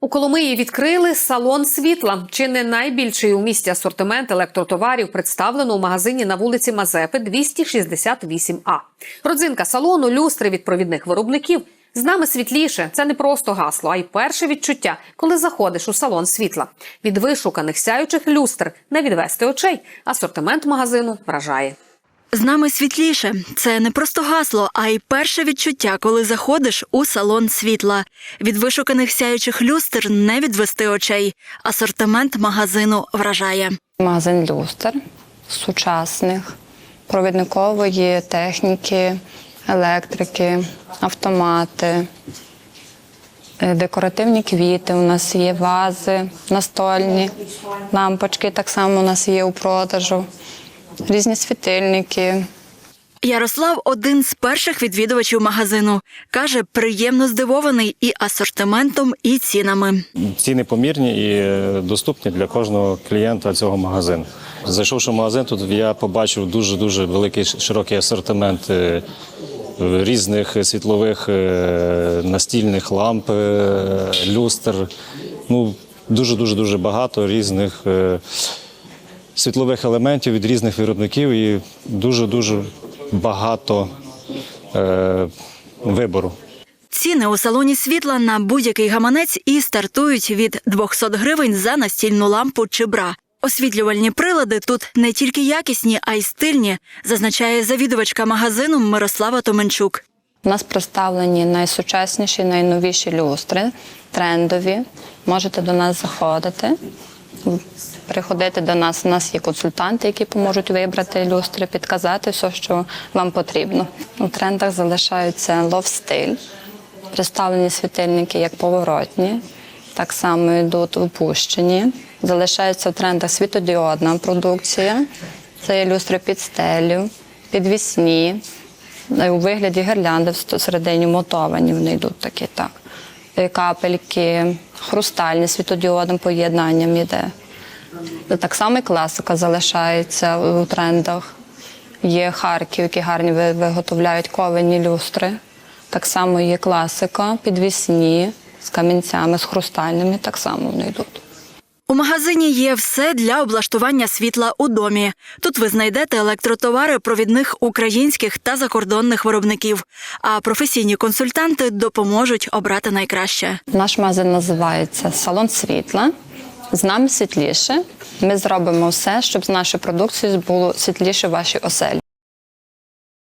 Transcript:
У Коломиї відкрили салон світла. Чи не найбільший у місті асортимент електротоварів представлено у магазині на вулиці Мазепи 268А. Родзинка салону люстри від провідних виробників. З нами світліше. Це не просто гасло, а й перше відчуття, коли заходиш у салон світла. Від вишуканих сяючих люстр не відвести очей. Асортимент магазину вражає. З нами світліше. Це не просто гасло, а й перше відчуття, коли заходиш у салон світла. Від вишуканих сяючих люстр не відвести очей. Асортимент магазину вражає. Магазин люстр сучасних, провідникової техніки, електрики, автомати, е, декоративні квіти. У нас є вази, настольні, лампочки так само у нас є у продажу, різні світильники. Ярослав один з перших відвідувачів магазину. Каже, приємно здивований і асортиментом, і цінами. Ціни помірні і е, доступні для кожного клієнта цього магазину. Зайшовши в магазин, тут я побачив дуже дуже великий широкий асортимент е, різних світлових е, настільних ламп, люстр. Ну дуже дуже дуже багато різних світлових елементів від різних виробників і дуже дуже багато е, вибору. Ціни у салоні світла на будь-який гаманець і стартують від 200 гривень за настільну лампу чи бра. Освітлювальні прилади тут не тільки якісні, а й стильні, зазначає завідувачка магазину Мирослава Томенчук. У нас представлені найсучасніші, найновіші люстри, трендові. Можете до нас заходити, приходити до нас. У нас є консультанти, які поможуть вибрати люстри, підказати все, що вам потрібно. У трендах залишаються лов-стиль, представлені світильники як поворотні, так само йдуть опущені. Залишається в трендах світодіодна продукція. Це є люстри під стелю, підвісні, у вигляді гірлянди всередині мотовані вони йдуть такі, так. Е, Капельки, хрустальні світодіодним поєднанням іде. Так само і класика залишається у трендах. Є Харків, які гарні виготовляють ковені люстри. Так само є класика, підвісні з камінцями, з хрустальними, так само вони йдуть. У магазині є все для облаштування світла у домі. Тут ви знайдете електротовари провідних українських та закордонних виробників. А професійні консультанти допоможуть обрати найкраще. Наш магазин називається Салон світла. З нами світліше. Ми зробимо все, щоб з нашою продукцією було світліше в вашій оселі.